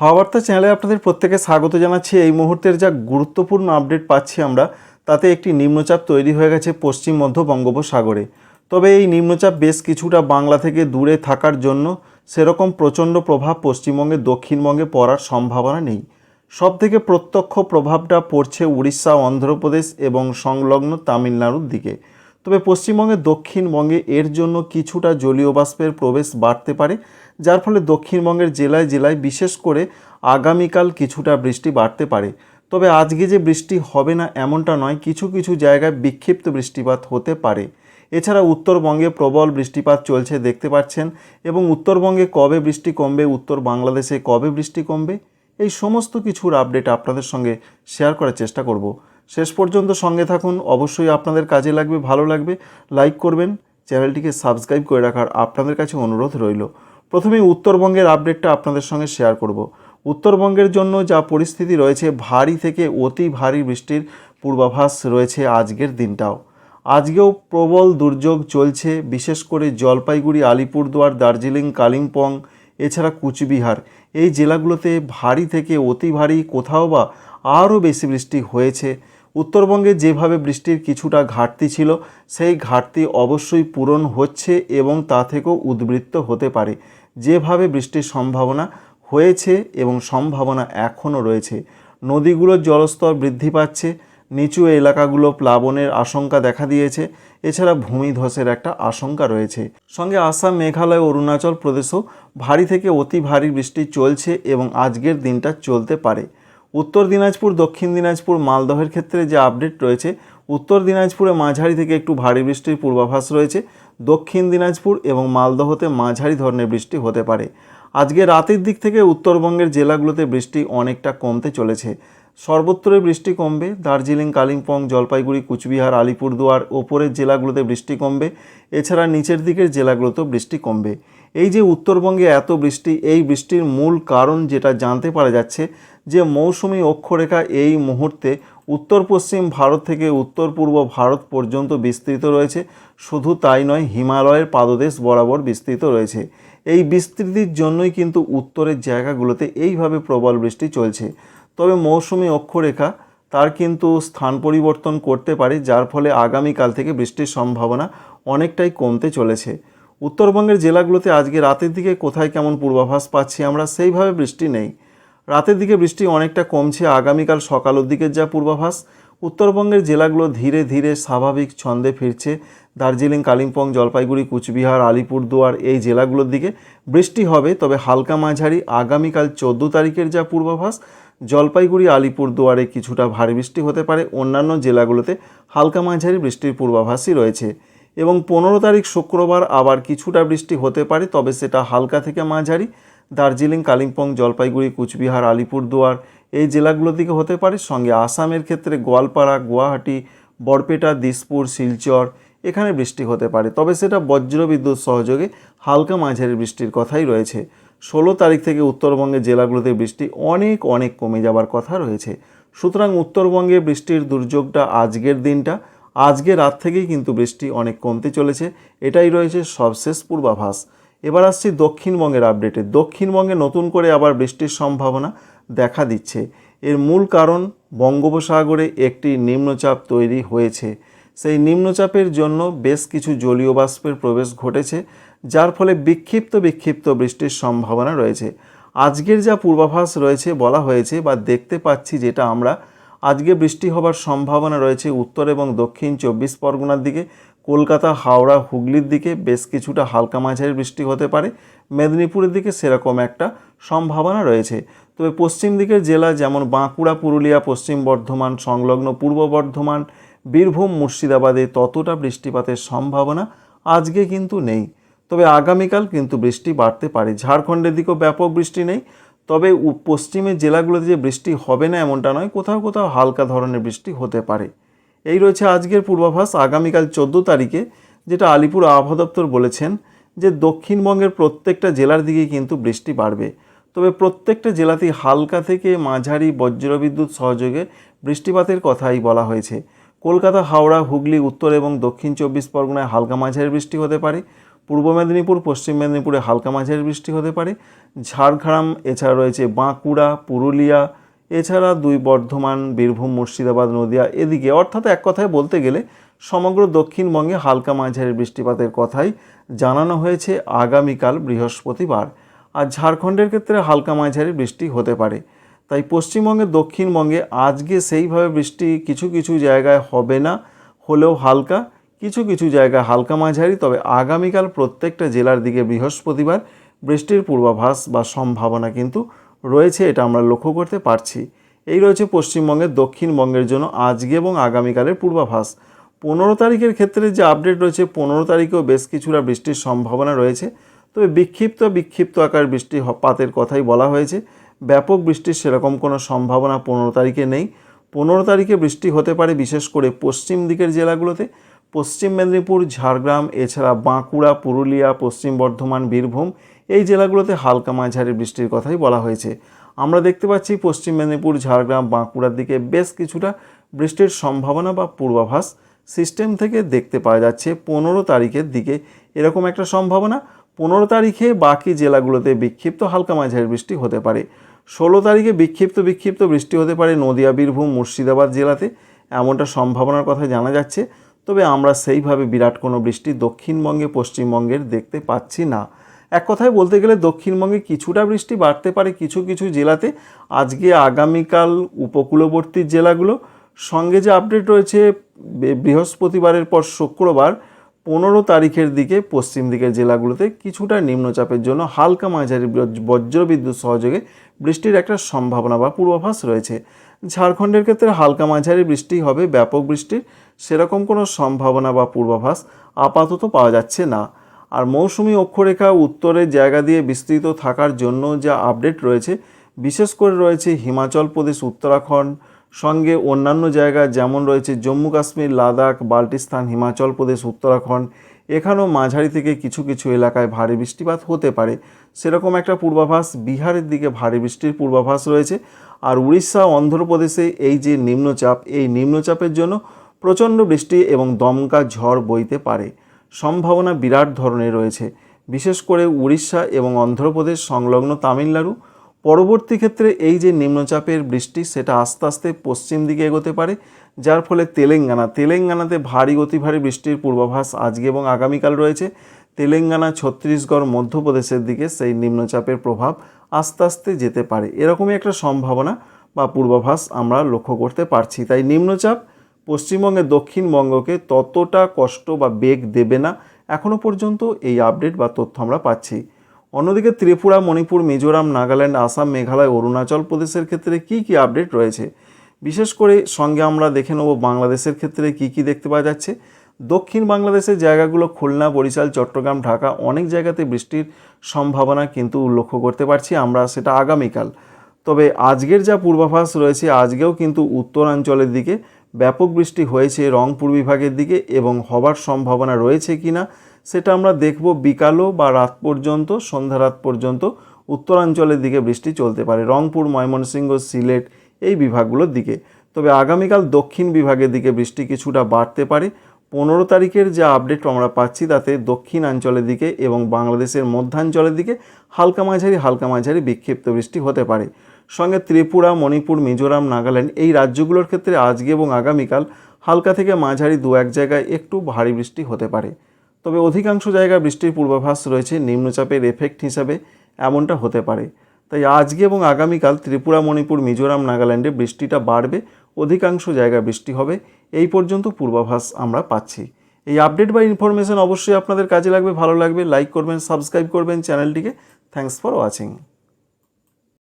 হাওয়াবার্তা চ্যানেলে আপনাদের প্রত্যেকে স্বাগত জানাচ্ছি। এই মুহূর্তের যা গুরুত্বপূর্ণ আপডেট পাচ্ছি আমরা, তাতে একটি নিম্নচাপ তৈরি হয়ে গেছে পশ্চিম মধ্য বঙ্গোপসাগরে। তবে এই নিম্নচাপ বেশ কিছুটা বাংলা থেকে দূরে থাকার জন্য সেরকম প্রচণ্ড প্রভাব পশ্চিমবঙ্গে, দক্ষিণবঙ্গে পড়ার সম্ভাবনা নেই। সব থেকে প্রত্যক্ষ প্রভাবটা পড়ছে উড়িষ্যা, অন্ধ্রপ্রদেশ এবং সংলগ্ন তামিলনাড়ুর দিকে। তবে পশ্চিমবঙ্গে, দক্ষিণবঙ্গে এর জন্য কিছুটা জলীয় বাষ্পের প্রবেশ বাড়তে পারে। যার ফলে দক্ষিণবঙ্গের জেলায় জেলায় বিশেষ করে আগামীকাল কিছুটা বৃষ্টি বাড়তে পারে। তবে আজকে যে বৃষ্টি হবে না এমনটা নয়, কিছু কিছু জায়গায় বিক্ষিপ্ত বৃষ্টিপাত হতে পারে। এছাড়া উত্তরবঙ্গে প্রবল বৃষ্টিপাত চলছে, দেখতে পাচ্ছেন। এবং উত্তরবঙ্গে কবে বৃষ্টি কমবে, উত্তর বাংলাদেশে কবে বৃষ্টি কমবে, এই সমস্ত কিছুর আপডেট আপনাদের সঙ্গে শেয়ার করার চেষ্টা করব। শেষ পর্যন্ত সঙ্গে থাকুন, অবশ্যই আপনাদের কাজে লাগবে, ভালো লাগবে। লাইক করবেন, চ্যানেলটিকে সাবস্ক্রাইব করে রাখার আপনাদের কাছে অনুরোধ রইল। প্রথমেই উত্তরবঙ্গের আপডেটটা আপনাদের সঙ্গে শেয়ার করব। উত্তরবঙ্গের জন্য যা পরিস্থিতি রয়েছে, ভারী থেকে অতি ভারী বৃষ্টির পূর্বাভাস রয়েছে আজকের দিনটাও। আজকেও প্রবল দুর্যোগ চলছে, বিশেষ করে জলপাইগুড়ি, আলিপুরদুয়ার, দার্জিলিং, কালিম্পং, এছাড়া কুচবিহার। এই জেলাগুলোতে ভারী থেকে অতি ভারী কোথাও বা আরও বেশি বৃষ্টি হয়েছে। উত্তরবঙ্গে যেভাবে বৃষ্টির কিছুটা ঘাটতি ছিল, সেই ঘাটতি অবশ্যই পূরণ হচ্ছে এবং তা থেকেও উদ্বৃত্ত হতে পারে। যেভাবে বৃষ্টির সম্ভাবনা হয়েছে এবং সম্ভাবনা এখনও রয়েছে, নদীগুলোর জলস্তর বৃদ্ধি পাচ্ছে, নিচু এলাকাগুলো প্লাবনের আশঙ্কা দেখা দিয়েছে, এছাড়া ভূমিধসের একটা আশঙ্কা রয়েছে। সঙ্গে আসাম, মেঘালয়, অরুণাচল প্রদেশও ভারী থেকে অতি ভারী বৃষ্টি চলছে এবং আজকের দিনটা চলতে পারে। উত্তর দিনাজপুর, দক্ষিণ দিনাজপুর, মালদহের ক্ষেত্রে যে আপডেট রয়েছে, উত্তর দিনাজপুরে মাঝারি থেকে একটু ভারী বৃষ্টির পূর্বাভাস রয়েছে। দক্ষিণ দিনাজপুর এবং মালদহতে মাঝারি ধরনের বৃষ্টি হতে পারে। আজকে রাতের দিক থেকে উত্তরবঙ্গের জেলাগুলোতে বৃষ্টি অনেকটা কমতে চলেছে। সর্বত্রই বৃষ্টি কমবে। দার্জিলিং, কালিম্পং, জলপাইগুড়ি, কুচবিহার, আলিপুরদুয়ার, ওপরের জেলাগুলোতে বৃষ্টি কমবে। এছাড়া নিচের দিকের জেলাগুলোতেও বৃষ্টি কমবে। এই যে উত্তরবঙ্গে এত বৃষ্টি, এই বৃষ্টির মূল কারণ যেটা জানতে পারা যাচ্ছে যে মৌসুমি অক্ষরেখা এই মুহূর্তে উত্তর পশ্চিম ভারত থেকে উত্তর পূর্ব ভারত পর্যন্ত বিস্তৃত রয়েছে। শুধু তাই নয়, হিমালয়ের পাদদেশ বরাবর বিস্তৃত রয়েছে। এই বিস্তৃতির জন্যই কিন্তু উত্তরের জায়গাগুলোতে এইভাবে প্রবল বৃষ্টি চলছে। তবে মৌসুমি অক্ষরেখা তার কিন্তু স্থান পরিবর্তন করতে পারে, যার ফলে আগামীকাল থেকে বৃষ্টির সম্ভাবনা অনেকটাই কমতে চলেছে। উত্তরবঙ্গের জেলাগুলোতে আজকে রাতের দিকে কোথায় কেমন পূর্বাভাস পাচ্ছি আমরা সেইভাবে বৃষ্টি নেই। রাতের দিকে বৃষ্টি অনেকটা কমছে, আগামীকাল সকালের দিকের যা পূর্বাভাস। উত্তরবঙ্গের জেলাগুলো ধীরে ধীরে স্বাভাবিক ছন্দে ফিরছে। দার্জিলিং, কালিম্পং, জলপাইগুড়ি, কুচবিহার আলিপুরদুয়ার এই জেলাগুলোর দিকে বৃষ্টি হবে, তবে হালকা মাঝারি আগামীকাল চোদ্দ তারিখের যা পূর্বাভাস। জলপাইগুড়ি আলিপুরদুয়ারে কিছুটা ভারী বৃষ্টি হতে পারে। অন্যান্য জেলাগুলোতে হালকা মাঝারি বৃষ্টির পূর্বাভাসই রয়েছে। এবং পনেরো তারিখ শুক্রবার আবার কিছুটা বৃষ্টি হতে পারে, তবে সেটা হালকা থেকে মাঝারি। দার্জিলিং, কালিম্পং, জলপাইগুড়ি, কুচবিহার, আলিপুরদুয়ার এই জেলাগুলো দিকে হতে পারে। সঙ্গে আসামের ক্ষেত্রে গোয়ালপাড়া, গুয়াহাটি, বরপেটা, দিসপুর, শিলচর এখানে বৃষ্টি হতে পারে। তবে সেটা বজ্রবিদ্যুৎ সহযোগে হালকা মাঝারি বৃষ্টির কথাই রয়েছে। ষোলো তারিখ থেকে উত্তরবঙ্গের জেলাগুলোতে বৃষ্টি অনেক অনেক কমে যাবার কথা রয়েছে। সুতরাং উত্তরবঙ্গে বৃষ্টির দুর্যোগটা আজকের দিনটা। আজকে রাত থেকেই কিন্তু বৃষ্টি অনেক কমতে চলেছে। এটাই রয়েছে সবশেষ পূর্বাভাস। এবার আসছি দক্ষিণবঙ্গের আপডেটে দক্ষিণবঙ্গে নতুন করে আবার বৃষ্টির সম্ভাবনা দেখা দিচ্ছে। এর মূল কারণ বঙ্গোপসাগরে একটি নিম্নচাপ তৈরি হয়েছে। সেই নিম্নচাপের জন্য বেশ কিছু জলীয় বাষ্পের প্রবেশ ঘটেছে, যার ফলে বিক্ষিপ্ত বিক্ষিপ্ত বৃষ্টির সম্ভাবনা রয়েছে। আজকের যা পূর্বাভাস রয়েছে বলা হয়েছে বা দেখতে পাচ্ছি যেটা আমরা আজকে বৃষ্টি হবার সম্ভাবনা রয়েছে উত্তর এবং দক্ষিণ চব্বিশ পরগনার দিকে। কলকাতা, হাওড়া, হুগলির দিকে বেশ কিছুটা হালকা মাঝারি বৃষ্টি হতে পারে। মেদিনীপুরের দিকে সেরকম একটা সম্ভাবনা রয়েছে। তবে পশ্চিম দিকের জেলা যেমন বাঁকুড়া, পুরুলিয়া, পশ্চিম বর্ধমান, সংলগ্ন পূর্ব বর্ধমান, বীরভূম, মুর্শিদাবাদে ততটা বৃষ্টিপাতের সম্ভাবনা আজকে কিন্তু নেই। তবে আগামীকাল কিন্তু বৃষ্টি বাড়তে পারে। ঝাড়খণ্ডের দিকেও ব্যাপক বৃষ্টি নেই। তবে পশ্চিমের জেলাগুলোতে যে বৃষ্টি হবে না এমনটা নয়, কোথাও কোথাও হালকা ধরনের বৃষ্টি হতে পারে। এই রয়েছে আজকের পূর্বাভাস, আগামীকাল চোদ্দ তারিখে, যেটা আলিপুর আবহাওয়া দপ্তর বলেছেন যে দক্ষিণবঙ্গের প্রত্যেকটা জেলার দিকেই কিন্তু বৃষ্টি বাড়বে। তবে প্রত্যেকটা জেলাতেই হালকা থেকে মাঝারি বজ্রবিদ্যুৎ সহযোগে বৃষ্টিপাতের কথাই বলা হয়েছে। কলকাতা, হাওড়া, হুগলি, উত্তর এবং দক্ষিণ চব্বিশ পরগনায় হালকা মাঝারি বৃষ্টি হতে পারে। পূর্ব মেদিনীপুর, পশ্চিম মেদিনীপুরে হালকা মাঝারি বৃষ্টি হতে পারে। ঝাড়গ্রাম, এছাড়া রয়েছে বাঁকুড়া, পুরুলিয়া, এছাড়া দুই বর্ধমান, বীরভূম, মুর্শিদাবাদ, নদিয়া এদিকে। অর্থাৎ এক কথায় বলতে গেলে সমগ্র দক্ষিণবঙ্গে হালকা মাঝারি বৃষ্টিপাতের কথাই জানানো হয়েছে আগামীকাল বৃহস্পতিবার। আর ঝাড়খণ্ডের ক্ষেত্রে হালকা মাঝারি বৃষ্টি হতে পারে। তাই পশ্চিমবঙ্গে, দক্ষিণবঙ্গে আজকে সেইভাবে বৃষ্টি কিছু কিছু জায়গায় হবে না, হলেও হালকা কিছু কিছু জায়গা হালকা মাঝারি, তবে আগামীকাল প্রত্যেকটা জেলার দিকে বৃহস্পতিবার বৃষ্টির পূর্বাভাস বা সম্ভাবনা কিন্তু রয়েছে, এটা আমরা লক্ষ্য করতে পারছি। এই রয়েছে পশ্চিমবঙ্গের, দক্ষিণবঙ্গের জন্য আজকে এবং আগামীকালের পূর্বাভাস। পনেরো তারিখের ক্ষেত্রে যে আপডেট রয়েছে, পনেরো তারিখেও বেশ কিছুটা বৃষ্টির সম্ভাবনা রয়েছে। তবে বিক্ষিপ্ত বিক্ষিপ্ত আকার বৃষ্টি পাতের কথাই বলা হয়েছে। ব্যাপক বৃষ্টির সেরকম কোনো সম্ভাবনা পনেরো তারিখে নেই। পনেরো তারিখে বৃষ্টি হতে পারে বিশেষ করে পশ্চিম দিকের জেলাগুলোতে। পশ্চিম মেদিনীপুর, ঝাড়গ্রাম, এছাড়া বাঁকুড়া, পুরুলিয়া, পশ্চিম বর্ধমান, বীরভূম এই জেলাগুলোতে হালকা মাঝারি বৃষ্টির কথাই বলা হয়েছে। আমরা দেখতে পাচ্ছি পশ্চিম মেদিনীপুর, ঝাড়গ্রাম, বাঁকুড়ার দিকে বেশ কিছুটা বৃষ্টির সম্ভাবনা বা পূর্বাভাস সিস্টেম থেকে দেখতে পাওয়া যাচ্ছে। পনেরো তারিখের দিকে এরকম একটা সম্ভাবনা। পনেরো তারিখে বাকি জেলাগুলোতে বিক্ষিপ্ত হালকা মাঝারি বৃষ্টি হতে পারে। ষোলো তারিখে বিক্ষিপ্ত বিক্ষিপ্ত বৃষ্টি হতে পারে নদিয়া, বীরভূম, মুর্শিদাবাদ জেলাতে। এমনটা সম্ভাবনার কথা জানা যাচ্ছে। তবে আমরা সেইভাবে বিরাট কোনো বৃষ্টি দক্ষিণবঙ্গে, পশ্চিমবঙ্গের দেখতে পাচ্ছি না। এক কথায় বলতে গেলে দক্ষিণবঙ্গে কিছুটা বৃষ্টি বাড়তে পারে কিছু কিছু জেলাতে। আজকে আগামীকাল উপকূলবর্তী জেলাগুলো। সঙ্গে যে আপডেট রয়েছে, বৃহস্পতিবারের পর শুক্রবার পনেরো তারিখের দিকে পশ্চিম দিকের জেলাগুলোতে কিছুটা নিম্নচাপের জন্য হালকা মাঝারি বজ্র- বজ্রবিদ্যুৎ সহযোগে বৃষ্টির একটা সম্ভাবনা বা পূর্বাভাস রয়েছে। ঝাড়খণ্ডের ক্ষেত্রে হালকা মাঝারি বৃষ্টি হবে, ব্যাপক বৃষ্টির সেরকম কোনো সম্ভাবনা বা পূর্বাভাস আপাতত পাওয়া যাচ্ছে না। আর মৌসুমি অক্ষরেখা উত্তরের জায়গা দিয়ে বিস্তৃত থাকার জন্য যা আপডেট রয়েছে, বিশেষ করে রয়েছে হিমাচল প্রদেশ, উত্তরাখণ্ড সঙ্গে অন্যান্য জায়গা যেমন রয়েছে জম্মু কাশ্মীর, লাদাখ, বাল্টিস্তান, হিমাচল প্রদেশ, উত্তরাখণ্ড, এখানেও মাঝারি থেকে কিছু কিছু এলাকায় ভারী বৃষ্টিপাত হতে পারে। সেরকম একটা পূর্বাভাস, বিহারের দিকে ভারী বৃষ্টির পূর্বাভাস রয়েছে। আর উড়িষ্যা, অন্ধ্রপ্রদেশে এই যে নিম্নচাপ, এই নিম্নচাপের জন্য প্রচণ্ড বৃষ্টি এবং দমকা ঝড় বইতে পারে। সম্ভাবনা বিরাট ধরনের রয়েছে। বিশেষ করে উড়িষ্যা এবং অন্ধ্রপ্রদেশ, সংলগ্ন তামিলনাড়ু পরবর্তী ক্ষেত্রে এই যে নিম্নচাপের বৃষ্টি, সেটা আস্তে আস্তে পশ্চিম দিকে এগোতে পারে, যার ফলে তেলেঙ্গানা, তেলেঙ্গানাতে ভারী, অতি ভারী বৃষ্টির পূর্বাভাস আজকে এবং আগামীকাল রয়েছে। তেলেঙ্গানা, ছত্তিশগড়, মধ্যপ্রদেশের দিকে সেই নিম্নচাপের প্রভাব আস্তে আস্তে যেতে পারে। এরকমই একটা সম্ভাবনা বা পূর্বাভাস আমরা লক্ষ্য করতে পারছি। তাই নিম্নচাপ পশ্চিমবঙ্গের দক্ষিণবঙ্গকে ততটা কষ্ট বা বেগ দেবে না। এখনও পর্যন্ত এই আপডেট বা তথ্য আমরা পাচ্ছি। অন্যদিকে ত্রিপুরা, মণিপুর, মিজোরাম, নাগাল্যান্ড, আসাম, মেঘালয়, অরুণাচল প্রদেশের ক্ষেত্রে কি কি আপডেট রয়েছে? বিশেষ করে সঙ্গে আমরা দেখে নেব বাংলাদেশের ক্ষেত্রে কি কি দেখতে পাওয়া যাচ্ছে। দক্ষিণ বাংলাদেশের জায়গাগুলো খুলনা, বরিশাল, চট্টগ্রাম, ঢাকা অনেক জায়গাতে বৃষ্টির সম্ভাবনা কিন্তু লক্ষ্য করতে পারছি আমরা সেটা আগামীকাল। তবে আজকের যা পূর্বাভাস রয়েছে, আজকেও কিন্তু উত্তরাঞ্চলের দিকে ব্যাপক বৃষ্টি হয়েছে রংপুর বিভাগের দিকে এবং হবার সম্ভাবনা রয়েছে কি না সেটা আমরা দেখব বিকালও বা রাত পর্যন্ত, সন্ধ্যা রাত পর্যন্ত উত্তরাঞ্চলের দিকে বৃষ্টি চলতে পারে। রংপুর, ময়মনসিংহ, সিলেট এই বিভাগগুলোর দিকে। তবে আগামীকাল দক্ষিণ বিভাগের দিকে বৃষ্টি কিছুটা বাড়তে পারে। পনেরো তারিখের যা আপডেট আমরা পাচ্ছি, তাতে দক্ষিণাঞ্চলের দিকে এবং বাংলাদেশের মধ্যাঞ্চলের দিকে হালকা মাঝারি হালকা মাঝারি বিক্ষিপ্ত বৃষ্টি হতে পারে। সঙ্গে ত্রিপুরা, মণিপুর, মিজোরাম, নাগাল্যান্ড এই রাজ্যগুলোর ক্ষেত্রে আজকে এবং আগামীকাল হালকা থেকে মাঝারি দু এক জায়গায় একটু ভারী বৃষ্টি হতে পারে। তবে অধিকাংশ জায়গায় বৃষ্টির পূর্বাভাস রয়েছে, নিম্নচাপের এফেক্ট হিসাবে এমনটা হতে পারে। তাই আজকে এবং আগামীকাল ত্রিপুরা, মণিপুর, মিজোরাম, নাগাল্যান্ডে বৃষ্টিটা বাড়বে, অধিকাংশ জায়গায় বৃষ্টি হবে, এই পর্যন্ত পূর্বাভাস আমরা পাচ্ছি। এই আপডেট বা ইনফরমেশন অবশ্যই আপনাদের কাজে লাগবে, ভালো লাগবে লাইক করবেন সাবস্ক্রাইব করবেন চ্যানেলটিকে। Thanks for watching